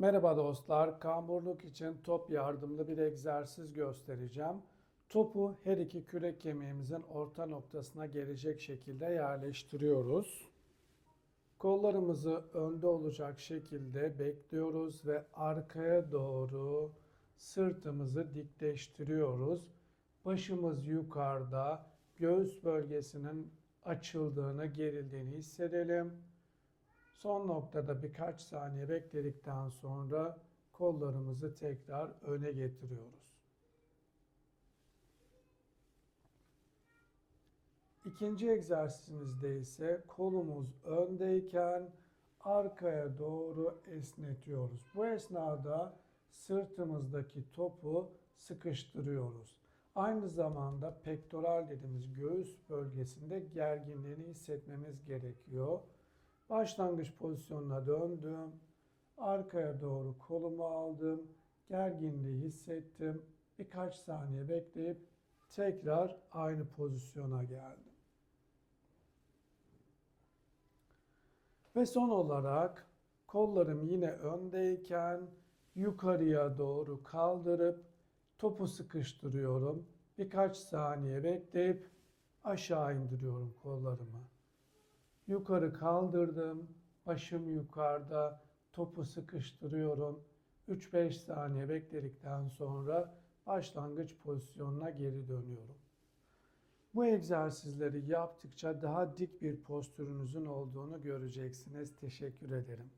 Merhaba dostlar, kamburluk için top yardımlı bir egzersiz göstereceğim. Topu her iki kürek kemiğimizin orta noktasına gelecek şekilde yerleştiriyoruz. Kollarımızı önde olacak şekilde bekliyoruz ve arkaya doğru sırtımızı dikleştiriyoruz. Başımız yukarıda, göğüs bölgesinin açıldığını, gerildiğini hissedelim. Son noktada birkaç saniye bekledikten sonra kollarımızı tekrar öne getiriyoruz. İkinci egzersizimizde ise kolumuz öndeyken arkaya doğru esnetiyoruz. Bu esnada sırtımızdaki topu sıkıştırıyoruz. Aynı zamanda pektoral dediğimiz göğüs bölgesinde gerginliğini hissetmemiz gerekiyor. Başlangıç pozisyonuna döndüm. Arkaya doğru kolumu aldım. Gerginliği hissettim. Birkaç saniye bekleyip tekrar aynı pozisyona geldim. Ve son olarak kollarım yine öndeyken yukarıya doğru kaldırıp topu sıkıştırıyorum. Birkaç saniye bekleyip aşağı indiriyorum kollarımı. Yukarı kaldırdım. Başım yukarıda. Topu sıkıştırıyorum. 3-5 saniye bekledikten sonra başlangıç pozisyonuna geri dönüyorum. Bu egzersizleri yaptıkça daha dik bir postürünüzün olduğunu göreceksiniz. Teşekkür ederim.